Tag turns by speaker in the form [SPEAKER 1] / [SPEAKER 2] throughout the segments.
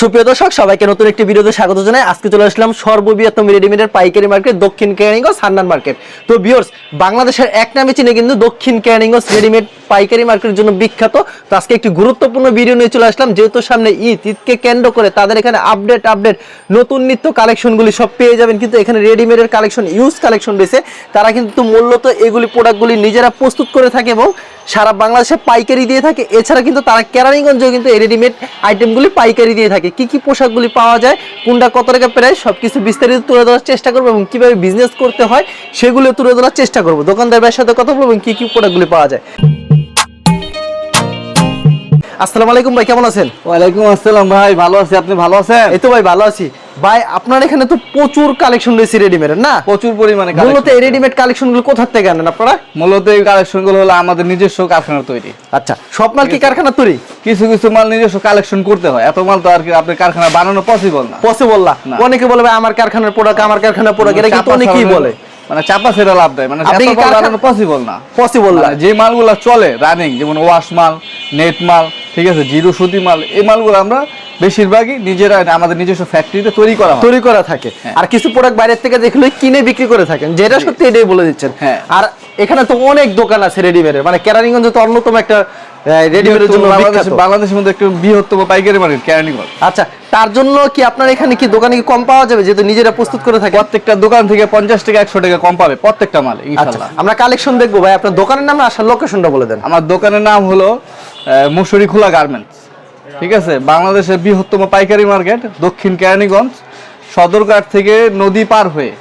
[SPEAKER 1] সুপ্রিয় দর্শক, সবাইকে নতুন একটি ভিডিওতে স্বাগত জানাই। আজকে চলে আসলাম সর্ববৃহত্তম রেডিমেডের পাইকারি মার্কেট, দক্ষিণ কেরানীগঞ্জ সান্নান মার্কেট। তো ভিউয়ার্স বাংলাদেশের এক নামে চিনে কিন্তু দক্ষিণ কেরানীগঞ্জ রেডিমেড পাইকারি মার্কেটের জন্য বিখ্যাত। তো আজকে একটি গুরুত্বপূর্ণ ভিডিও নিয়ে চলে আসলাম, যেহেতু সামনে ঈদ, ঈদকে কেন্দ্র করে তাদের এখানে আপডেট আপডেট নতুন নিত্য কালেকশনগুলি সব পেয়ে যাবেন। কিন্তু এখানে রেডিমেডের কালেকশন ইউজ কালেকশন রয়েছে। তারা কিন্তু মূলত এগুলি প্রোডাক্টগুলি নিজেরা প্রস্তুত করে থাকে এবং সারা বাংলাদেশে পাইকারি দিয়ে থাকে। এছাড়া কিন্তু তারা কেরানীগঞ্জেও কিন্তু রেডিমেড আইটেমগুলি পাইকারি দিয়ে থাকে। কি কি পোশাকগুলি পাওয়া যায়, কোনটা কত টাকা প্রায় সব কিছু বিস্তারিত তুলে ধরার চেষ্টা করব এবং কীভাবে বিজনেস করতে হয়, সেগুলো তুলে ধরার চেষ্টা করব। দোকানদার ভাইয়ের সাথে কথা বলব এবং কী কী প্রোডাক্টগুলি পাওয়া যায়। আসসালামু আলাইকুম ভাই কেমন আছেন?
[SPEAKER 2] ওয়ালাইকুম আসসালাম ভাই ভালো আছি। আপনি ভালো আছেন?
[SPEAKER 1] এই তো ভাই ভালো আছি। ভাই আপনার এখানে তো প্রচুর কালেকশন রয়েছে রেডিমেড না?
[SPEAKER 2] প্রচুর পরিমাণে
[SPEAKER 1] মূলত এই রেডিমেড কালেকশনগুলো কোথা থেকে আনেন আপনারা?
[SPEAKER 2] মূলত এই হলো আমাদের নিজস্ব কারখানার তৈরি।
[SPEAKER 1] আচ্ছা সব মাল কি কারখানা তৈরি?
[SPEAKER 2] কিছু কিছু মাল নিজস্ব কালেকশন করতে হয়। এত মাল তো আর কি আপনার কারখানা বানানো পসিবল না।
[SPEAKER 1] পসিবল না। অনেকে বলে ভাই আমার কারখানার প্রোডাক্ট আমার কারখানার প্রোডাক্ট এটা কিন্তু অনেকেই বলে।
[SPEAKER 2] মানে চাপা সেটা লাভ দেয়। মানে
[SPEAKER 1] কারখানা-
[SPEAKER 2] পসিবল না।
[SPEAKER 1] পসিবল না।
[SPEAKER 2] মানে যে মালগুলো চলে রানিং যেমন ওয়াশ মাল নেট মাল ঠিক আছে জিরো সুতি মাল। এই মালগুলো আমরা বেশিরভাগই নিজেরা আমাদের নিজস্ব ফ্যাক্টরিতে তৈরি করা
[SPEAKER 1] তৈরি করা থাকে।
[SPEAKER 2] হ্যাঁ।
[SPEAKER 1] আর কিছু প্রোডাক্ট বাইরের থেকে দেখলে কিনে বিক্রি করে থাকেন যেটা সত্যি এটাই বলে দিচ্ছেন।
[SPEAKER 2] হ্যাঁ।
[SPEAKER 1] আর এখানে তো অনেক দোকান আছে রেডিমেডের মানে কেরানীগঞ্জ তো অন্যতম একটা রেডিমেডের জন্য
[SPEAKER 2] বাংলাদেশের মধ্যে একটু বৃহত্তম পাইকারি মার্কেট কেরানীগঞ্জ।
[SPEAKER 1] আচ্ছা তার জন্য কি আপনার এখানে কি দোকানে কি কম পাওয়া যাবে যেহেতু নিজেরা প্রস্তুত করে থাকে
[SPEAKER 2] প্রত্যেকটা দোকান থেকে পঞ্চাশ টাকা একশো টাকা কম পাবে প্রত্যেকটা মালে
[SPEAKER 1] আচ্ছা আমরা কালেকশন দেখব। ভাই আপনার দোকানের নাম আসার লোকেশনটা বলে দেন।
[SPEAKER 2] আমার দোকানের নাম হলো আহ, মুসুরি খোলা গার্মেন্টস ঠিক আছে? বাংলাদেশের বৃহত্তম পাইকারি মার্কেট দক্ষিণ কেরানীগঞ্জ সদরঘাট থেকে নদী পার হয়ে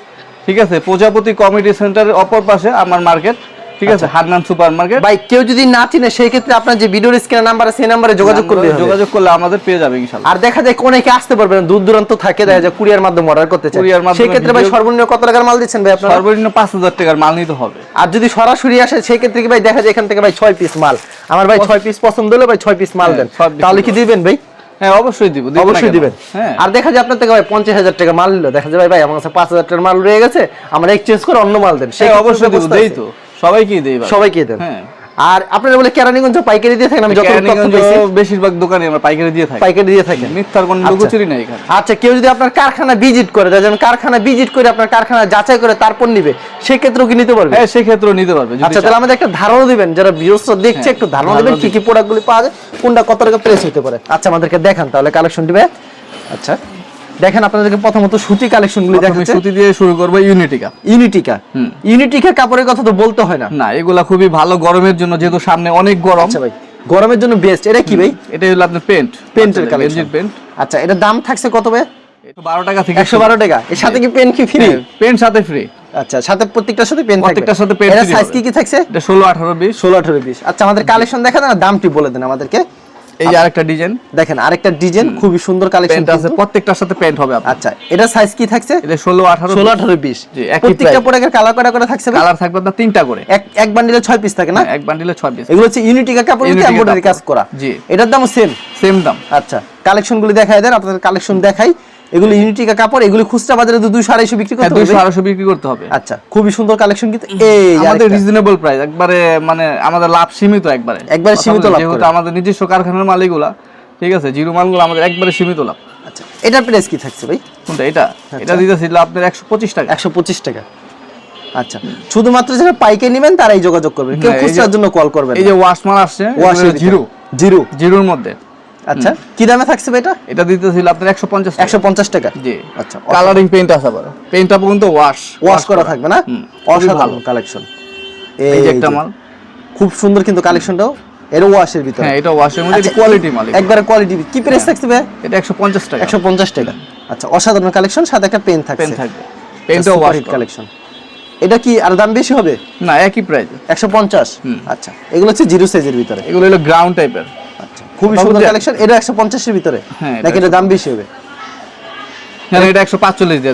[SPEAKER 2] ঠিক আছে? প্রজাপতি কমিটি সেন্টারের অপর পাশে আমার মার্কেট। ঠিক আছে? হান্নান সুপার মার্কেট
[SPEAKER 1] ভাই কেউ যদি না চিনে সেই ক্ষেত্রে আপনার যে ভিডিওর স্ক্রিনের নাম্বার আছে সেই নাম্বারে যোগাযোগ করলে
[SPEAKER 2] যোগাযোগ করলে আমাদের পেয়ে যাবে ইনশাল্লাহ।
[SPEAKER 1] আর দেখা যায় অনেকে আসতে পারবে না দূর দূরান্ত থাকে দেখা যায় কুরিয়ার মাধ্যমে অর্ডার করতে চায়।
[SPEAKER 2] কুরিয়ার মাধ্যমে
[SPEAKER 1] সেই ক্ষেত্রে ভাই সর্বনিম্ন কত টাকার মাল দিচ্ছেন ভাই আপনারা?
[SPEAKER 2] সর্বনিম্ন পাঁচ হাজার টাকার মাল নিতে হবে।
[SPEAKER 1] আর যদি সরাসরি আসে সেই ক্ষেত্রে কি ভাই দেখা যায় এখান থেকে ভাই ছয় পিস মাল। আমার ভাই ছয় পিস পছন্দ হলে ভাই ছয় পিস মাল
[SPEAKER 2] হ্যাঁ,
[SPEAKER 1] দেন। তাহলে কি দিবেন ভাই?
[SPEAKER 2] হ্যাঁ অবশ্যই দিব
[SPEAKER 1] অবশ্যই দিবেন।
[SPEAKER 2] হ্যাঁ।
[SPEAKER 1] আর দেখা যায় আপনার থেকে ভাই পঞ্চাশ হাজার টাকা মাল নিল। দেখা যায় ভাই ভাই আমার কাছে পাঁচ হাজার টাকার মাল রয়ে গেছে আমরা এক্সচেঞ্জ করে অন্য মাল দেন।
[SPEAKER 2] হ্যাঁ,
[SPEAKER 1] ক্ষেত্রে
[SPEAKER 2] অবশ্যই দিব দেই তো। সবাইকেই দেই
[SPEAKER 1] সবাইকে দেন।
[SPEAKER 2] হ্যাঁ।
[SPEAKER 1] আর আপনারা বলে কেরানীগঞ্জ পাইকারি দিয়ে থাকেন আমি যত
[SPEAKER 2] বেশিরভাগ দোকানে আমরা পাইকারি দিয়ে থাকি।
[SPEAKER 1] পাইকারি দিয়ে থাকেন।
[SPEAKER 2] মিথ্যার কোনো
[SPEAKER 1] আচ্ছা।
[SPEAKER 2] লুকোচুরি নাই এখানে।
[SPEAKER 1] আচ্ছা কেউ যদি আপনার কারখানা ভিজিট করে যেমন কারখানা ভিজিট করে আপনার কারখানা যাচাই করে তারপর নিবে সেক্ষেত্রেও কি নিতে পারবে?
[SPEAKER 2] হ্যাঁ সেক্ষেত্রেও নিতে পারবে।
[SPEAKER 1] আচ্ছা তাহলে আমাদের একটা ধারণা দিবেন যারা ভিউসরা দেখছে
[SPEAKER 2] হ্যাঁ,
[SPEAKER 1] একটু ধারণা দিবেন কি। কি প্রোডাক্টগুলি পাওয়া যায় কোনটা কত টাকা প্রেস হতে পারে। আচ্ছা আমাদেরকে দেখান তাহলে কালেকশন দিবে। আচ্ছা। দেখেন আপনাদেরকে প্রথমত সুতি কালেকশনগুলি
[SPEAKER 2] প্রথমে
[SPEAKER 1] দেখাচ্ছে।
[SPEAKER 2] সুতি দিয়ে শুরু করব ইউনিটিকা
[SPEAKER 1] ইউনিটিকা ইউনিটিকা কাপড়ের কথা তো বলতে হয় না।
[SPEAKER 2] না এগুলা খুবই ভালো গরমের জন্য যেহেতু সামনে অনেক গরম।
[SPEAKER 1] আচ্ছা ভাই গরমের জন্য বেস্ট এটা কি ভাই?
[SPEAKER 2] এটা হলো আপনার পেন্ট
[SPEAKER 1] পেন্টের কালেকশন
[SPEAKER 2] পেন্ট
[SPEAKER 1] আচ্ছা এটা দাম থাকছে কত ভাই?
[SPEAKER 2] এটা বারো টাকা থেকে
[SPEAKER 1] একশো বারো টাকা। এর সাথে কি পেন কি ফ্রি
[SPEAKER 2] পেন্ট সাথে ফ্রি
[SPEAKER 1] আচ্ছা সাথে প্রত্যেকটার সাথে পেন
[SPEAKER 2] প্রত্যেকটার সাথে
[SPEAKER 1] এটা
[SPEAKER 2] free
[SPEAKER 1] সাইজ কি কি থাকছে?
[SPEAKER 2] এটা ষোলো আঠারো বিশ।
[SPEAKER 1] ষোলো আঠারো বিশ। আচ্ছা আমাদের কালেকশন দেখা দেন দামটি বলে দেন আমাদেরকে?
[SPEAKER 2] এই যে আরেকটা ডিজাইন।
[SPEAKER 1] দেখেন আরেকটা ডিজাইন খুবই সুন্দর কালেকশন
[SPEAKER 2] আছে প্রত্যেকটার সাথে প্যান্ট হবে
[SPEAKER 1] আচ্ছা এটা সাইজ কি থাকছে?
[SPEAKER 2] এটা ষোলো আঠারো
[SPEAKER 1] ষোলো আঠারো বিশ।
[SPEAKER 2] জি, একই
[SPEAKER 1] প্রত্যেকটা। প্রোডাক্টের কালার করে থাকছে
[SPEAKER 2] কালার থাকবে আপনার তিনটা করে।
[SPEAKER 1] এক এক বান্ডিলে ছয় পিস থাকে না?
[SPEAKER 2] হ্যাঁ, এক বান্ডিলে ছয় পিস
[SPEAKER 1] এগুলো হচ্ছে ইউনিটিকা কাপড়
[SPEAKER 2] দিয়ে
[SPEAKER 1] এমব্রয়ডারি কাজ করা।
[SPEAKER 2] জি।
[SPEAKER 1] এটার দাম সেম
[SPEAKER 2] সেম দাম।
[SPEAKER 1] আচ্ছা কালেকশনগুলো দেখাই দেন আপনাদের কালেকশন দেখাই। এগুলো ইউনিটিকা কাপড় এগুলি খুচরা বাজারে তো দুইশো আড়াইশো বিক্রি
[SPEAKER 2] হ্যাঁ
[SPEAKER 1] করতে
[SPEAKER 2] দুইশো
[SPEAKER 1] হবে
[SPEAKER 2] আড়াইশো বিক্রি করতে হবে।
[SPEAKER 1] আচ্ছা খুবই সুন্দর কালেকশন কিন্তু এই
[SPEAKER 2] আমাদের রিজনেবল প্রাইস একবারে মানে আমাদের লাভ সীমিত একবারে।
[SPEAKER 1] একবারে সীমিত লাভ
[SPEAKER 2] যেহেতু আমাদের নিজস্ব কারখানার মালিকগুলা ঠিক আছে জিরো মালগুলো আমাদের একবারে সীমিত লাভ।
[SPEAKER 1] আচ্ছা এটার প্রাইস কি থাকছে ভাই?
[SPEAKER 2] কোনটা এটা? এটা দিতেছিল আপনার একশো পঁচিশ টাকা।
[SPEAKER 1] একশো পঁচিশ টাকা। আচ্ছা শুধুমাত্র যারা পাইকে নেবেন তারাই যোগাযোগ করবেন। কেউ
[SPEAKER 2] হ্যাঁ,
[SPEAKER 1] খুচরার জন্য কল করবেন
[SPEAKER 2] এই যে ওয়াশমাল আসছে জিরো।
[SPEAKER 1] জিরো।
[SPEAKER 2] জিরোর মধ্যে।
[SPEAKER 1] আচ্ছা কি দামে থাকছে এটা
[SPEAKER 2] এটা দিতেছিল আপনার একশো পঞ্চাশ
[SPEAKER 1] একশো পঞ্চাশ টাকা?
[SPEAKER 2] জি।
[SPEAKER 1] আচ্ছা
[SPEAKER 2] কালারিং পেইন্ট আছে আবার পেইন্টটা পর্যন্ত ওয়াশ
[SPEAKER 1] ওয়াশ করা থাকবে না? অসাধারণ কালেকশন
[SPEAKER 2] এই যে একটা মাল।
[SPEAKER 1] খুব সুন্দর কিন্তু কালেকশনটাও এর ওয়াশের ভিতরে।
[SPEAKER 2] হ্যাঁ এটা ওয়াশের মধ্যে
[SPEAKER 1] আচ্ছা,
[SPEAKER 2] কোয়ালিটি মাল
[SPEAKER 1] একবারে কোয়ালিটি কি প্রাইস থাকছে ভাই
[SPEAKER 2] এটা একশো পঞ্চাশ টাকা।
[SPEAKER 1] একশো পঞ্চাশ টাকা। আচ্ছা অসাধারণ কালেকশন সাথে একটা পেন থাকছে।
[SPEAKER 2] পেন থাকবে। পেনটাও ওয়াশ
[SPEAKER 1] কালেকশন এটা কি আর দাম বেশি হবে?
[SPEAKER 2] না একই প্রাইস
[SPEAKER 1] একশো পঞ্চাশ?
[SPEAKER 2] হুম।
[SPEAKER 1] আচ্ছা এগুলো হচ্ছে জিরো সাইজের ভিতরে।
[SPEAKER 2] এগুলো হলো গ্রাউন্ড টাইপের
[SPEAKER 1] আচ্ছা খুবই সুন্দর। কালেকশন এটা ভিতরে?
[SPEAKER 2] হ্যাঁ,
[SPEAKER 1] নাকি এটা দাম বেশি হবে?
[SPEAKER 2] হ্যাঁ এটা একশো পাঁচচল্লিশ দিয়ে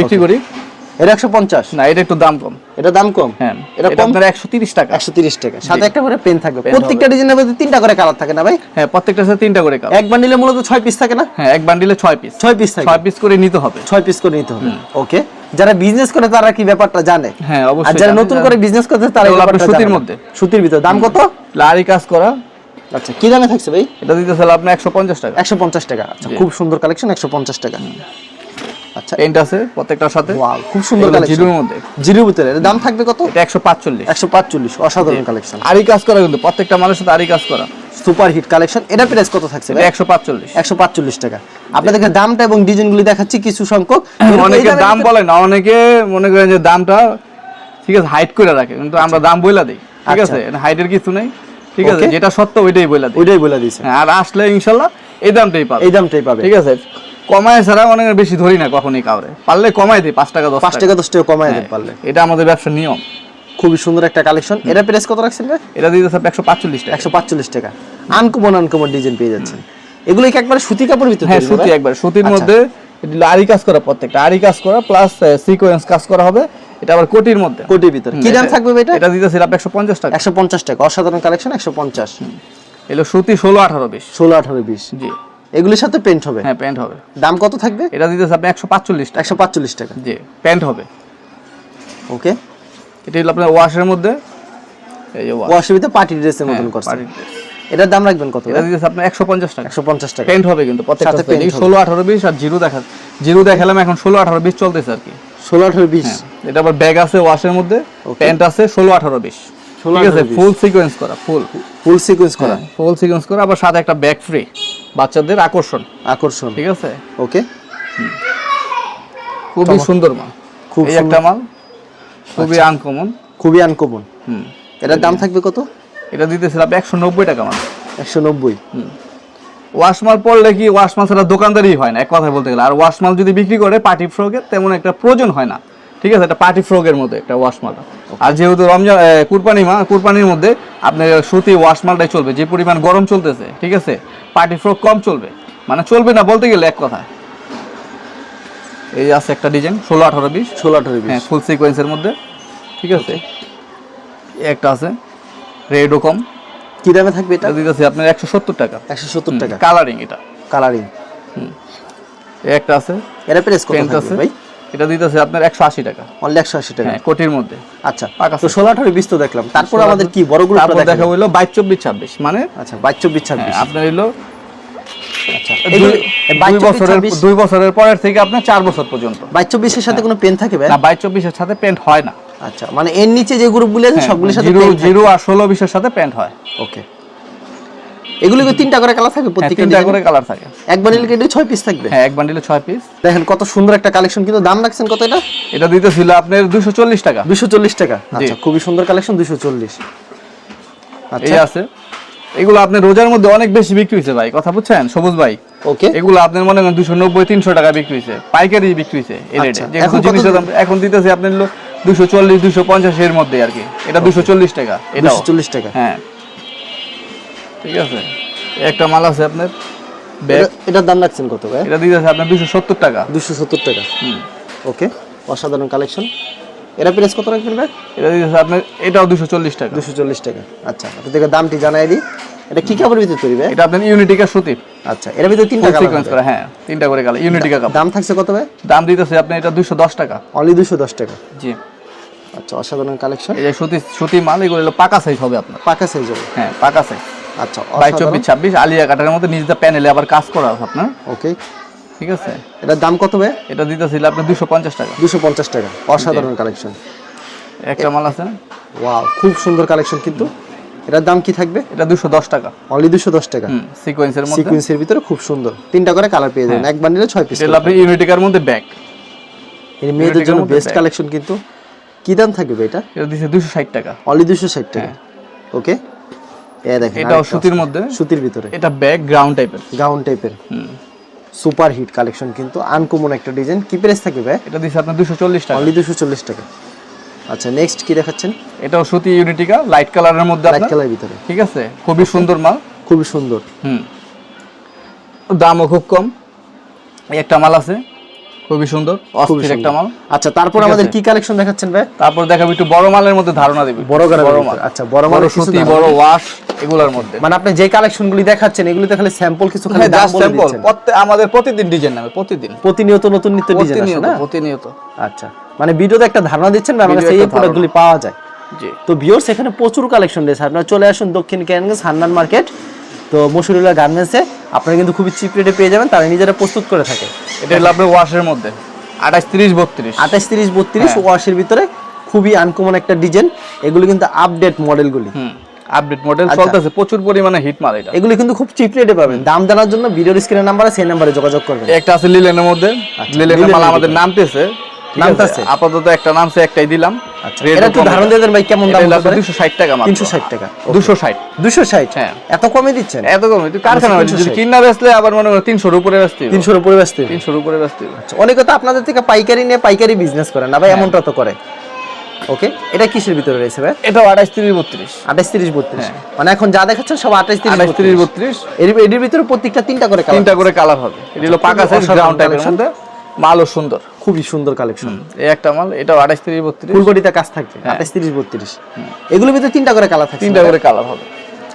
[SPEAKER 2] বিক্রি করি।
[SPEAKER 1] এটা একশো পঞ্চাশ?
[SPEAKER 2] না এটা একটু দাম কম।
[SPEAKER 1] এটা দাম কম?
[SPEAKER 2] হ্যাঁ
[SPEAKER 1] এটা কম?
[SPEAKER 2] আপনার টাকা।
[SPEAKER 1] একশো তিরিশ টাকা। সাথে একটা করে পেন থাকবে। প্রত্যেকটা ডিজাইনের মধ্যে তিনটা করে কালার থাকে না ভাই?
[SPEAKER 2] হ্যাঁ প্রত্যেকটা সাথে তিনটা করে কাপ
[SPEAKER 1] এক বান্ডিলে মূলত ছয় পিস থাকে না?
[SPEAKER 2] হ্যাঁ এক বান্ডিলে ছয় পিস
[SPEAKER 1] ছয় পিস থাকে।
[SPEAKER 2] ছয় পিস করে নিতে হবে।
[SPEAKER 1] ছয় পিস করে নিতে হবে। ওকে যারা বিজনেস করে তারা কি ব্যাপারটা জানে?
[SPEAKER 2] হ্যাঁ
[SPEAKER 1] আর
[SPEAKER 2] অবশ্যই
[SPEAKER 1] যারা নতুন করে বিজনেস করতে তারা
[SPEAKER 2] সুতির মধ্যে।
[SPEAKER 1] সুতির ভিতরে। দাম কত?
[SPEAKER 2] লারি কাজ করা
[SPEAKER 1] আচ্ছা কি দামে থাকছে ভাই?
[SPEAKER 2] এটা দিতেছে আপনার একশো পঞ্চাশ টাকা।
[SPEAKER 1] একশো পঞ্চাশ টাকা। আচ্ছা। খুব সুন্দর কালেকশন একশো পঞ্চাশ টাকা। আচ্ছা।
[SPEAKER 2] পেন্ট আছে প্রত্যেকটার সাথে।
[SPEAKER 1] ওয়াও খুব সুন্দর কালেকশন
[SPEAKER 2] জিরোর মধ্যে।
[SPEAKER 1] জিরো ভিতরে। এর দাম থাকবে কত?
[SPEAKER 2] এটা একশো পাঁচচল্লিশ।
[SPEAKER 1] একশো পাঁচচল্লিশ অসাধারণ কালেকশন
[SPEAKER 2] আরি কাজ করা কিন্তু প্রত্যেকটা মানুষের সাথে আরি কাজ করা।
[SPEAKER 1] সুপার হিট কালেকশন এটা প্রাইস কত থাকছে ভাই?
[SPEAKER 2] একশো পাঁচচল্লিশ।
[SPEAKER 1] একশো পাঁচচল্লিশ টাকা। আপনাদেরকে দামটা এবং ডিজাইনগুলি দেখাচ্ছি কিছু সংখ্যক।
[SPEAKER 2] অনেকে দাম বলে না অনেকে মনে করেন যে দামটা ঠিক আছে হাইট করে রাখে কিন্তু আমরা দাম বইলা দিই। ঠিক
[SPEAKER 1] আচ্ছা।
[SPEAKER 2] আছে হাইটের কিছু নেই। ঠিক আছে যেটা সত্য ওইটাই দিই
[SPEAKER 1] ওইটাই বলে দিয়েছে
[SPEAKER 2] হ্যাঁ, আর আসলে ইনশাল্লাহ এই দামটাই পাবে।
[SPEAKER 1] এই দামটাই পাবে।
[SPEAKER 2] ঠিক আছে কমায় ছাড়া অনেক বেশি ধরি না কখনই কাউরে। পারলে কমাই দিই পাঁচ টাকা দশ
[SPEAKER 1] পাঁচ টাকা। দশ টাকা কমায়
[SPEAKER 2] হ্যাঁ,
[SPEAKER 1] দেন পারলে।
[SPEAKER 2] এটা আমাদের ব্যবসার নিয়ম।
[SPEAKER 1] খুবই সুন্দর একটা কালেকশন এটা প্রাইস কত রাখছেন
[SPEAKER 2] এটা দিতে একশো পাঁচচল্লিশ টাকা।
[SPEAKER 1] একশো পাঁচচল্লিশ টাকা। আনকমন আনকমন ডিজাইন পেয়ে যাচ্ছেন। এগুলো কি একবার সুতি কাপড় ভিতরে
[SPEAKER 2] হ্যাঁ সুতি? একবার। সুতির
[SPEAKER 1] আচ্ছা।
[SPEAKER 2] মধ্যে আরি কাজ করা প্রত্যেকটা। আরি কাজ করা প্লাস সিকোয়েন্স কাজ করা হবে। এটা আবার কোটির মধ্যে।
[SPEAKER 1] কোটির ভিতরে। কি দাম থাকবে এটা?
[SPEAKER 2] এটা দিতেছি আপনি একশো পঞ্চাশ টাকা।
[SPEAKER 1] একশো পঞ্চাশ টাকা। অসাধারণ কালেকশন একশো পঞ্চাশ।
[SPEAKER 2] এগুলো সুতি ষোলো আঠারো বিশ।
[SPEAKER 1] ষোলো আঠারো বিশ।
[SPEAKER 2] জি।
[SPEAKER 1] এগুলির সাথে পেন্ট হবে?
[SPEAKER 2] হ্যাঁ প্যান্ট হবে।
[SPEAKER 1] দাম কত থাকবে?
[SPEAKER 2] এটা দিতেছে আপনি একশো পাঁচচল্লিশ টাকা।
[SPEAKER 1] একশো পাঁচচল্লিশ টাকা।
[SPEAKER 2] জি প্যান্ট হবে।
[SPEAKER 1] ওকে।
[SPEAKER 2] এটা হলো আপনার ওয়াশের মধ্যে। এই যে ওয়াশ
[SPEAKER 1] ওয়াশের ভিতরে পার্টি ড্রেসের মতন করছে। এটার দাম রাখবেন কত
[SPEAKER 2] এটা দিতেছে আপনার একশো পঞ্চাশ টাকা।
[SPEAKER 1] একশো পঞ্চাশ টাকা।
[SPEAKER 2] প্যান্ট হবে কিন্তু প্রত্যেকটা ষোলো আঠারো বিশ আর জিরো দেখা জিরো দেখালাম এখন ষোলো আঠারো বিশ চলতেছে আর কি।
[SPEAKER 1] ষোলো আঠারো বিশ।
[SPEAKER 2] হ্যাঁ, এটা আবার ব্যাগ আছে ওয়াশের মধ্যে প্যান্ট আছে ষোলো আঠারো বিশ।
[SPEAKER 1] 16,
[SPEAKER 2] ঠিক আছে ফুল সিকোয়েন্স করা ফুল
[SPEAKER 1] ফুল সিকোয়েন্স করা।
[SPEAKER 2] ফুল সিকোয়েন্স করা আবার সাথে একটা ব্যাগ ফ্রি বাচ্চাদের আকর্ষণ।
[SPEAKER 1] আকর্ষণ।
[SPEAKER 2] ঠিক আছে?
[SPEAKER 1] ওকে
[SPEAKER 2] খুবই সুন্দর মাল।
[SPEAKER 1] খুব
[SPEAKER 2] একটা মাল খুবই আনকমন
[SPEAKER 1] খুবই আনকমন
[SPEAKER 2] হুম।
[SPEAKER 1] এটার দাম থাকবে কত?
[SPEAKER 2] এটা দিতেছিলাম একশো নব্বই টাকা মাল।
[SPEAKER 1] একশো নব্বই।
[SPEAKER 2] ওয়াশমাল পড়লে কি ওয়াশমাল ছাড়া দোকানদারই হয় না? এক কথায় বলতে গেলে। আর ওয়াশমাল যদি বিক্রি করে পার্টি ফ্রকের তেমন একটা প্রয়োজন হয় না। ঠিক আছে? এটা পার্টি ফ্রকের মধ্যে একটা ওয়াশমাল আর যেহেতু রমজান কুরবানি মা কুরবানির মধ্যে আপনার সুতি ওয়াশমালটাই চলবে। যে পরিমাণ গরম চলতেছে ঠিক আছে? পার্টি ফ্রক কম চলবে। মানে চলবে না বলতে গেলে এক কথা এই আছে একটা ডিজাইন ষোলো আঠারো বিশ।
[SPEAKER 1] ষোলো আঠারো বিশ।
[SPEAKER 2] হ্যাঁ ফুল সিকোয়েন্সের মধ্যে। ঠিক আছে? একটা আছে রেডও কম।
[SPEAKER 1] কি দামে থাকবে এটা?
[SPEAKER 2] এটা দিতেছি আপনার একশো সত্তর টাকা।
[SPEAKER 1] একশো সত্তর টাকা।
[SPEAKER 2] কালারিং এটা।
[SPEAKER 1] কালারিং
[SPEAKER 2] এই একটা আছে।
[SPEAKER 1] এটা প্রেস কত
[SPEAKER 2] প্যান্ট আছে।
[SPEAKER 1] ভাই?
[SPEAKER 2] এটা দিতেছে আপনার একশো আশি টাকা।
[SPEAKER 1] অনলি একশো আশি টাকা।
[SPEAKER 2] হ্যাঁ কোটির মধ্যে।
[SPEAKER 1] আচ্ছা
[SPEAKER 2] পাকা
[SPEAKER 1] তো ষোলো আঠারো বিশ তো দেখলাম। তারপর আমাদের কি বড়
[SPEAKER 2] তারপর দেখা হইল বাইশ চব্বিশ ছাব্বিশ মানে
[SPEAKER 1] আচ্ছা বাইশ চব্বিশ
[SPEAKER 2] হ্যাঁ,
[SPEAKER 1] ছাব্বিশ
[SPEAKER 2] আপনার হইল
[SPEAKER 1] আচ্ছা
[SPEAKER 2] দুই বছরের দুই বছরের পরের থেকে আপনার চার বছর পর্যন্ত।
[SPEAKER 1] বাইশ চব্বিশের সাথে কোনো পেন থাকে
[SPEAKER 2] না বাইশ চব্বিশের সাথে প্যান্ট হয় না।
[SPEAKER 1] আচ্ছা মানে এর নিচে যে গ্রুপগুলো আছে সবগুলোর সাথে
[SPEAKER 2] জিরো জিরো আর ষোলো বিশের সাথে প্যান্ট হয়।
[SPEAKER 1] ওকে। এগুলো কি তিনটা করে কালার
[SPEAKER 2] হ্যাঁ,
[SPEAKER 1] প্রত্যেকটা
[SPEAKER 2] তিনটা করে কালার থাকে।
[SPEAKER 1] এক বান্ডিল কেটে ছয় পিস থাকবে?
[SPEAKER 2] হ্যাঁ এক বান্ডিলে ছয় পিস
[SPEAKER 1] দেখেন কত সুন্দর একটা কালেকশন কিন্তু দাম রাখছেন কত এটা?
[SPEAKER 2] এটা দিতেছিল আপনার দুশো চল্লিশ টাকা।
[SPEAKER 1] দুশো চল্লিশ টাকা। আচ্ছা খুবই সুন্দর কালেকশন দুশো চল্লিশ।
[SPEAKER 2] এই
[SPEAKER 1] আচ্ছা
[SPEAKER 2] আছে। এগুলো আপনার রোজার মধ্যে অনেক বেশি বিক্রি হয়েছে ভাই কথা বুঝছেন? সবুজ ভাই।
[SPEAKER 1] ওকে।
[SPEAKER 2] এগুলো আপনার মনে করেন দুশো নব্বই তিনশো টাকা বিক্রি হয়েছে। পাইকারি বিক্রি হয়েছে এই রেটে
[SPEAKER 1] আচ্ছা, এখন
[SPEAKER 2] জিনিসের দাম এখন দিতেছে আপনার দুশো চল্লিশ দুশো পঞ্চাশ এর মধ্যে আর কি। এটা দুশো চল্লিশ টাকা
[SPEAKER 1] দুশো চল্লিশ টাকা।
[SPEAKER 2] হ্যাঁ। ঠিক আছে। একটা মাল আছে আপনার
[SPEAKER 1] এটা- এটার দাম রাখছেন কত ভাই?
[SPEAKER 2] এটা দিতেছে আপনার দুশো সত্তর টাকা।
[SPEAKER 1] দুশো সত্তর টাকা। ওকে অসাধারণ কালেকশন এটা প্রাইস কত রাখবেন ভাই?
[SPEAKER 2] এটা দিতেছে আপনার এটাও দুশো চল্লিশ টাকা।
[SPEAKER 1] দুশো চল্লিশ টাকা। আচ্ছা আপনাদেরকে দামটি জানাই দিই। এটা কি কাপড়ের ভিতরে তৈরি ভাই?
[SPEAKER 2] এটা আপনার ইউনিটিকা সুতির
[SPEAKER 1] আচ্ছা এর ভিতরে তিনটা কালার
[SPEAKER 2] সিকোয়েন্স করা হ্যাঁ তিনটা করে কালার ইউনিটিকা কাপ
[SPEAKER 1] দাম থাকছে কত ভাই?
[SPEAKER 2] দাম দিতেছে আপনার এটা দুশো দশ টাকা।
[SPEAKER 1] অনলি দুশো দশ টাকা।
[SPEAKER 2] জি।
[SPEAKER 1] আচ্ছা অসাধারণ কালেকশন
[SPEAKER 2] এই যে সুতি সুতি মাল এগুলো হলো পাকা সাইজ হবে আপনার।
[SPEAKER 1] পাকা সাইজ হবে।
[SPEAKER 2] হ্যাঁ পাকা সাইজ
[SPEAKER 1] আচ্ছা
[SPEAKER 2] বাইশ চব্বিশ ছাব্বিশ আলিয়া কাটার মধ্যে প্যানেলে আবার কাজ করা আছে আপনার।
[SPEAKER 1] ওকে
[SPEAKER 2] ঠিক আছে?
[SPEAKER 1] এটার দাম কত ভাই?
[SPEAKER 2] এটা দিতেছিল আপনার দুশো পঞ্চাশ টাকা।
[SPEAKER 1] দুশো পঞ্চাশ টাকা। অসাধারণ কালেকশন
[SPEAKER 2] একটা মাল আছে
[SPEAKER 1] ওয়াও খুব সুন্দর কালেকশন কিন্তু। এটার দাম কি থাকবে?
[SPEAKER 2] এটা দুশো দশ টাকা।
[SPEAKER 1] অনলি দুশো দশ টাকা।
[SPEAKER 2] সিকোয়েন্সের মধ্যে।
[SPEAKER 1] সিকুয়েন্সের ভিতরে খুব সুন্দর। তিনটা করে কালার পেয়ে যাবেন। এক বান্ডিলে ছয় পিস
[SPEAKER 2] আপনি ইউনিটিকার মধ্যে ব্যাগ
[SPEAKER 1] এই মেয়েদের জন্য বেস্ট কালেকশন কিন্তু। কি দাম থাকবে এটা?
[SPEAKER 2] এটা দুশো ষাট টাকা।
[SPEAKER 1] অনলি দুশো ষাট টাকা। ওকে এ দেখেন আরেকটা
[SPEAKER 2] সুতির মধ্যে।
[SPEAKER 1] সুতির ভিতরে।
[SPEAKER 2] এটা ব্যাগ গ্রাউন্ড টাইপের
[SPEAKER 1] গ্রাউন্ড টাইপের সুপার হিট কালেকশন কিন্তু আনকমন একটা ডিজাইন কি প্রাইস থাকবে ভাই?
[SPEAKER 2] এটা দিচ্ছে আপনার দুশো চল্লিশ টাকা।
[SPEAKER 1] অনলি দুশো চল্লিশ টাকা। আচ্ছা নেক্সট কি দেখাচ্ছেন?
[SPEAKER 2] এটাও সুতি ইউনিটিকা লাইট কালারের মধ্যে
[SPEAKER 1] লাইট
[SPEAKER 2] আপনার
[SPEAKER 1] কালার ভিতরে।
[SPEAKER 2] ঠিক আছে? খুবই সুন্দর মাল।
[SPEAKER 1] খুবই সুন্দর।
[SPEAKER 2] হুম। দামও খুব কম। এই একটা মাল আছে। খুবই সুন্দর অস্থির একটা মাল।
[SPEAKER 1] আচ্ছা তারপর আমাদের কি কালেকশন দেখাচ্ছেন ভাই?
[SPEAKER 2] তারপর দেখাবো একটু বড় মালের মধ্যে ধারণা দিবি।
[SPEAKER 1] বড়
[SPEAKER 2] বড় মাল।
[SPEAKER 1] আচ্ছা বড় মাল
[SPEAKER 2] সুতি বড় ওয়াশ এগুলোর মধ্যে।
[SPEAKER 1] মানে আপনি যে কালেকশনগুলি দেখাচ্ছেন এগুলিতে খালি স্যাম্পল কিছু খালি
[SPEAKER 2] হ্যাঁ
[SPEAKER 1] দাম বলে দিচ্ছেন।
[SPEAKER 2] আমাদের প্রতিদিন ডিজাইন নামে প্রতিদিন।
[SPEAKER 1] প্রতিনিয়ত নতুন নিত্য ডিজাইন আসে না?
[SPEAKER 2] প্রতিনিয়ত।
[SPEAKER 1] আচ্ছা মানে ভিডিওতে একটা ধারণা দিচ্ছেন
[SPEAKER 2] একটা
[SPEAKER 1] প্রোডাক্টগুলি পাওয়া যায়।
[SPEAKER 2] জি।
[SPEAKER 1] তো ভিউয়ার্স এখানে প্রচুর কালেকশন রয়েছে। আপনারা চলে আসুন দক্ষিণ কেরানীগঞ্জ হান্নান মার্কেট তো মসুরুল্লাহ গার্মেন্টসে। আপনারা কিন্তু খুবই চিপ রেটে পেয়ে যাবেন তারা নিজেরা প্রস্তুত করে থাকে।
[SPEAKER 2] এটা আপনার ওয়াশের মধ্যে। আঠাশ তিরিশ বত্রিশ।
[SPEAKER 1] আঠাশ তিরিশ বত্রিশ
[SPEAKER 2] হ্যাঁ।
[SPEAKER 1] ওয়াশের ভিতরে খুবই আনকমন একটা ডিজাইন। এগুলো কিন্তু আপডেট মডেলগুলি
[SPEAKER 2] আপডেট মডেল
[SPEAKER 1] আচ্ছা।
[SPEAKER 2] চলতেছে প্রচুর পরিমাণে হিট মাল এটা।
[SPEAKER 1] এগুলো কিন্তু খুব চিপ রেটে পাবেন। দাম জানার জন্য ভিডিওর স্ক্রিনের নাম্বার আছে সেই নাম্বারে যোগাযোগ করবেন।
[SPEAKER 2] একটা আছে লিলেনের মধ্যে। লিলেনের মাল আমাদের নামতেছে।
[SPEAKER 1] নামতেছে?
[SPEAKER 2] আপাতত একটা নামছে একটাই দিলাম।
[SPEAKER 1] আচ্ছা এটা ধারণ দেন ভাই কেমন দাম
[SPEAKER 2] টাকা মাত্র।
[SPEAKER 1] টাকা
[SPEAKER 2] ষাট। হ্যাঁ।
[SPEAKER 1] এত কমে দিচ্ছেন?
[SPEAKER 2] এত কম। তুই কারখানা যদি কিনা বেচলে আবার মনে করো তিনশোর উপরে বেচতে হবে।
[SPEAKER 1] তিনশোর উপরে ব্যস্ত
[SPEAKER 2] তিনশোর উপরে বেচতে
[SPEAKER 1] আচ্ছা অনেকে তো আপনাদের থেকে পাইকারি নিয়ে পাইকারি বিজনেস করে না ভাই
[SPEAKER 2] হ্যাঁ।
[SPEAKER 1] এমনটা তো করে। ওকে এটা কিসের ভিতরে রয়েছে ভাই?
[SPEAKER 2] আঠাশ তিরিশ বত্রিশ।
[SPEAKER 1] আঠাশ তিরিশ বত্রিশ।
[SPEAKER 2] হ্যাঁ।
[SPEAKER 1] মানে এখন যা দেখাচ্ছেন সব আঠাশ তিরিশ
[SPEAKER 2] আঠাশ তিরিশ
[SPEAKER 1] বত্রিশ।
[SPEAKER 2] বত্রিশ
[SPEAKER 1] এর এর ভিতরে প্রত্যেকটা তিনটা করে।
[SPEAKER 2] তিনটা করে কালার হবে। এটা হলো পাকা সাইজ গ্রাউন্ড টাইপের। মধ্যে। মালও সুন্দর।
[SPEAKER 1] খুবই সুন্দর কালেকশন
[SPEAKER 2] এই একটা মাল এটা আঠাশ তিরিশ বত্রিশ।
[SPEAKER 1] ফুল কাজ থাকবে
[SPEAKER 2] হ্যাঁ।
[SPEAKER 1] আঠাশ তিরিশ বত্রিশ। এগুলোর ভিতরে তিনটা করে কালার থাকছে।
[SPEAKER 2] তিনটা করে কালার হবে।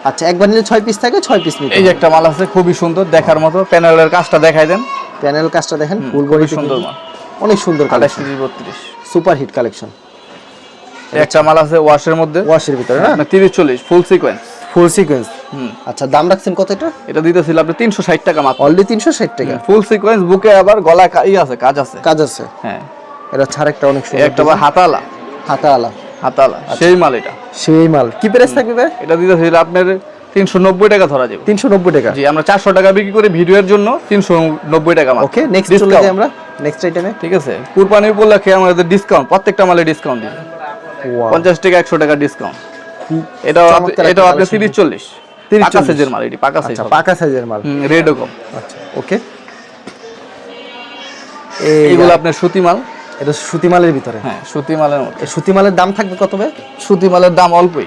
[SPEAKER 1] আচ্ছা একবার নিলে ছয় পিস থাকে ছয় পিস নিতে
[SPEAKER 2] এই যে একটা মাল আছে খুবই সুন্দর দেখার মতো। প্যানেলের কাজটা দেখাই দেন।
[SPEAKER 1] প্যানেল কাজটা দেখেন ফুল
[SPEAKER 2] খুবই
[SPEAKER 1] বডি
[SPEAKER 2] সুন্দর মাল।
[SPEAKER 1] অনেক সুন্দর কালেকশন
[SPEAKER 2] তিরিশ বত্রিশ।
[SPEAKER 1] সুপার হিট কালেকশন
[SPEAKER 2] একটা মাল আছে ওয়াশের মধ্যে।
[SPEAKER 1] ওয়াশের ভিতরে না
[SPEAKER 2] আপনার তিরিশ চল্লিশ ফুল সিকোয়েন্স
[SPEAKER 1] ফুল সিকোয়েন্স আচ্ছা দাম রাখছেন কত এটা?
[SPEAKER 2] এটা দিতেছিল আপনি তিনশো ষাট টাকা মাত্র।
[SPEAKER 1] অলরেডি তিনশো ষাট টাকা?
[SPEAKER 2] ফুল সিকোয়েন্স বুকে আবার গলায় কা- ই আছে কাজ আছে।
[SPEAKER 1] কাজ আছে।
[SPEAKER 2] হ্যাঁ।
[SPEAKER 1] এটা ছাড় একটা অনেক সুন্দর
[SPEAKER 2] একটা আবার হাতালা।
[SPEAKER 1] হাতা
[SPEAKER 2] হাতালা সেই মাল এটা।
[SPEAKER 1] সেই মাল। কি প্রাইস থাকবে ভাই?
[SPEAKER 2] এটা দিতেছিল আপনার তিনশো নব্বই টাকা ধরা যাবে।
[SPEAKER 1] তিনশো নব্বই টাকা।
[SPEAKER 2] জি আমরা চারশো টাকা বিক্রি করি ভিডিওর জন্য তিনশো নব্বই টাকা মাত্র।
[SPEAKER 1] ওকে নেক্সট চলে যাই আমরা নেক্সট আইটেমে
[SPEAKER 2] ঠিক আছে। কুরবানি উপলক্ষে আমাদের ডিসকাউন্ট প্রত্যেকটা মালে ডিসকাউন্ট দিই। পঞ্চাশ টাকা একশো টাকা ডিসকাউন্ট আপনি-
[SPEAKER 1] চমৎকার
[SPEAKER 2] আপনার
[SPEAKER 1] collection।
[SPEAKER 2] তিরিশ চল্লিশ।
[SPEAKER 1] 30,
[SPEAKER 2] পাকা
[SPEAKER 1] 40
[SPEAKER 2] সাইজের মাল এটি পাকা সাইজ
[SPEAKER 1] আচ্ছা পাকা সাইজের মাল।
[SPEAKER 2] কম।
[SPEAKER 1] আচ্ছা ওকে।
[SPEAKER 2] এগুলো আপনার সুতি মাল?
[SPEAKER 1] এটা ভিতরে।
[SPEAKER 2] হ্যাঁ মালের
[SPEAKER 1] দাম থাকবে কত ভাই?
[SPEAKER 2] দাম অল্পই।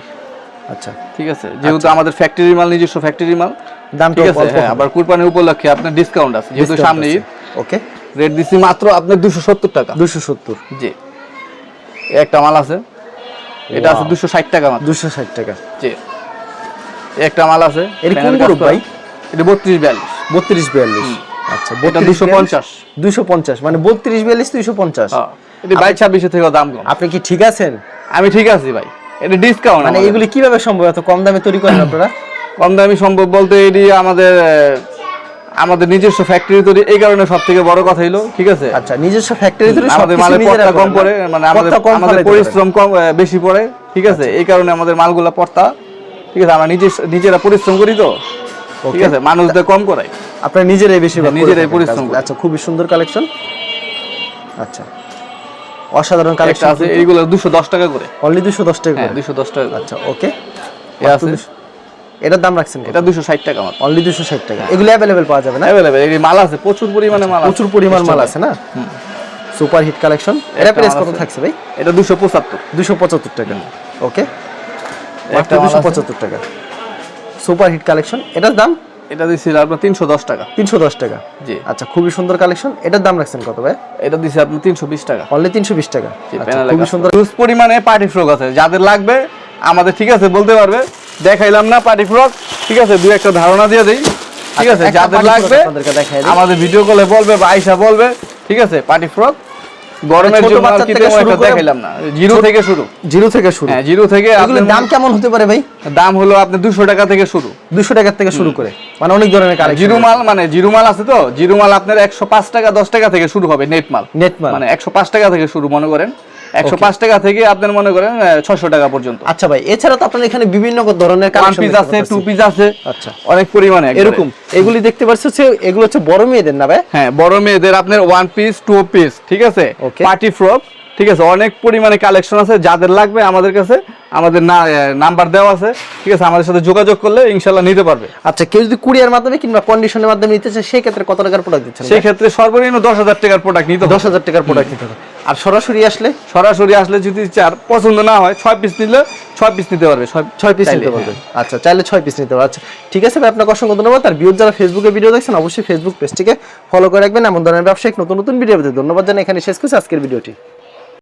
[SPEAKER 1] আচ্ছা।
[SPEAKER 2] ঠিক আছে যেহেতু আমাদের ফ্যাক্টরি মাল নিজস্ব ফ্যাক্টরি মাল।
[SPEAKER 1] দামটা
[SPEAKER 2] ঠিক আছে হ্যাঁ আবার কুরবানি উপলক্ষে আপনার ডিসকাউন্ট আছে যেহেতু সামনে
[SPEAKER 1] ওকে।
[SPEAKER 2] রেট দিচ্ছি মাত্র আপনার দুশো সত্তর টাকা।
[SPEAKER 1] দুশো সত্তর।
[SPEAKER 2] জি। একটা মাল আছে। এটা আছে দুশো ষাট টাকা মাত্র।
[SPEAKER 1] দুশো ষাট টাকা।
[SPEAKER 2] জি। একটা মাল আছে
[SPEAKER 1] এর কোন
[SPEAKER 2] করা।
[SPEAKER 1] ভাই?
[SPEAKER 2] এটা বত্রিশ বিয়াল্লিশ।
[SPEAKER 1] বত্রিশ বিয়াল্লিশ। আচ্ছা
[SPEAKER 2] এটা দুশো পঞ্চাশ।
[SPEAKER 1] দুশো পঞ্চাশ মানে বত্রিশ বিয়াল্লিশ দুশো পঞ্চাশ।
[SPEAKER 2] হ্যাঁ। এটা বাইশ ছাব্বিশে থেকেও দাম কম।
[SPEAKER 1] আপনি কি ঠিক আছেন?
[SPEAKER 2] আমি ঠিক আছি ভাই। এটা ডিসকাউন্ট
[SPEAKER 1] মানে এগুলি কীভাবে সম্ভব? এত কম দামে তৈরি করেন আপনারা?
[SPEAKER 2] কম দামি সম্ভব বলতে এটি আমাদের আমাদের নিজস্ব ফ্যাক্টরি তৈরি এই কারণে সব থেকে বড় কথা হইল ঠিক আছে?
[SPEAKER 1] আচ্ছা নিজস্ব ফ্যাক্টরি ধরে
[SPEAKER 2] আমাদের মালের পড়তা কম পড়ে মানে আমাদের আমাদের পরিশ্রম কম বেশি পড়ে ঠিক আছে? এই কারণে আমাদের মালগুলা পড়তা ঠিক আছে? আমরা নিজে নিজেরা পরিশ্রম করি তো ঠিক আছে? মানুষদের কম করাই।
[SPEAKER 1] আপনারা নিজেরাই বেশি
[SPEAKER 2] হ্যাঁ, নিজেরাই পরিশ্রম।
[SPEAKER 1] আচ্ছা খুবই সুন্দর কালেকশন আচ্ছা। অসাধারণ কালেকশন
[SPEAKER 2] আছে এইগুলো দুশো দশ টাকা করে।
[SPEAKER 1] অনলি দুশো দশ টাকা
[SPEAKER 2] হ্যাঁ
[SPEAKER 1] করে।
[SPEAKER 2] দুশো দশ টাকা করে।
[SPEAKER 1] আচ্ছা ওকে এটার দাম রাখছেন
[SPEAKER 2] এটা দুশো ষাট টাকা মাত্র।
[SPEAKER 1] অনলি দুশো ষাট টাকা। এগুলো পাওয়া যাবে না?
[SPEAKER 2] এই মাল আছে প্রচুর পরিমাণে মাল আছে।
[SPEAKER 1] প্রচুর পরিমাণ মাল আছে না? সুপার হিট কালেকশন এটা প্রাইস কত থাকছে ভাই?
[SPEAKER 2] এটা দুশো পঁচাত্তর।
[SPEAKER 1] দুশো পঁচাত্তর টাকা। ওকে
[SPEAKER 2] একটা মাল
[SPEAKER 1] দুশো
[SPEAKER 2] আছে।
[SPEAKER 1] পঁচাত্তর টাকা। সুপার হিট কালেকশন এটার দাম?
[SPEAKER 2] এটা দিচ্ছিল আপনার তিনশো দশ টাকা।
[SPEAKER 1] তিনশো দশ টাকা।
[SPEAKER 2] জি।
[SPEAKER 1] আচ্ছা খুবই সুন্দর কালেকশন এটার দাম রাখছেন কত ভাই?
[SPEAKER 2] এটা দিচ্ছে আপনার তিনশো বিশ টাকা।
[SPEAKER 1] অনলি তিনশো বিশ টাকা।
[SPEAKER 2] জি,
[SPEAKER 1] আচ্ছা, খুবই সুন্দর।
[SPEAKER 2] পরিমাণে পার্টি ফ্রক আছে। যাদের লাগবে আমাদের ঠিক আছে বলতে পারবে। দেখাইলাম না পার্টি ফ্রক। ঠিক আছে দুই একটা ধারণা দিয়ে দেই। ঠিক আছে
[SPEAKER 1] আচ্ছা,
[SPEAKER 2] যাদের লাগবে। আমাদের ভিডিও কলে বলবে বা আইসা বলবে। ঠিক আছে পার্টি ফ্রক। গরমের জন্য আর কি তেমন একটা দেখাইলাম না। জিরো থেকে শুরু।
[SPEAKER 1] জিরো থেকে শুরু।
[SPEAKER 2] হ্যাঁ জিরো থেকে
[SPEAKER 1] এগুলোর দাম কেমন হতে পারে ভাই?
[SPEAKER 2] দাম হলো টাকা থেকে শুরু।
[SPEAKER 1] দুশো টাকার থেকে শুরু করে। মানে অনেক ধরনের কালেকশন
[SPEAKER 2] জিরো মাল মানে জিরো মাল আছে তো? জিরো মাল আপনার একশো পাঁচ টাকা দশ টাকা থেকে শুরু হবে নেট মাল।
[SPEAKER 1] নেট মাল।
[SPEAKER 2] মানে একশো পাঁচ টাকা থেকে শুরু মনে করেন। একশো পাঁচ টাকা থেকে আপনার মনে করেন ছশো টাকা পর্যন্ত।
[SPEAKER 1] আচ্ছা ভাই এছাড়া তো আপনার এখানে বিভিন্ন ধরনের
[SPEAKER 2] ওয়ান পিস আছে টু পিস আছে
[SPEAKER 1] আচ্ছা।
[SPEAKER 2] অনেক পরিমাণে
[SPEAKER 1] এরকম এগুলি দেখতে পাচ্ছ হচ্ছে এগুলো হচ্ছে বড় মেয়েদের না ভাই?
[SPEAKER 2] হ্যাঁ বড় মেয়েদের আপনার ওয়ান পিস টু পিস ঠিক আছে? পার্টি ফ্রক ঠিক আছে অনেক পরিমাণে কালেকশন আছে যাদের লাগবে আমাদের কাছে আমাদের নাম্বার দেওয়া আছে ঠিক আছে আমাদের সাথে যোগাযোগ করলে ইনশাল্লাহ নিতে পারবে।
[SPEAKER 1] আচ্ছা কেউ যদি কুরিয়ার মাধ্যমে কিংবা কন্ডিশনের মাধ্যমে নিতে চায় সেই ক্ষেত্রে কত টাকার প্রোডাক্ট দিচ্ছেন
[SPEAKER 2] সেই ক্ষেত্রে সর্বনিম্ন দশ হাজার টাকার প্রোডাক্ট নিতে
[SPEAKER 1] দশ হাজার টাকার প্রোডাক্ট নিতে হবে। আর সরাসরি আসলে?
[SPEAKER 2] সরাসরি আসলে যদি চার পছন্দ না হয় ছয় পিস নিলে ছয় পিস নিতে পারবে ছয়
[SPEAKER 1] পিস নিতে পারবে। আচ্ছা চাইলে ছয় পিস নিতে পারবে। আচ্ছা ঠিক আছে ভাই আপনাকে অসংখ্য ধন্যবাদ। আর ভিউর যারা ফেসবুকে ভিডিও দেখছেন অবশ্যই ফেসবুক পেজটিকে ফলো করে রাখবেন। এমন ধরনের ব্যবসায়িক নতুন নতুন ভিডিও ধন্যবাদ জানাই। এখানে শেষ করছি আজকের ভিডিওটি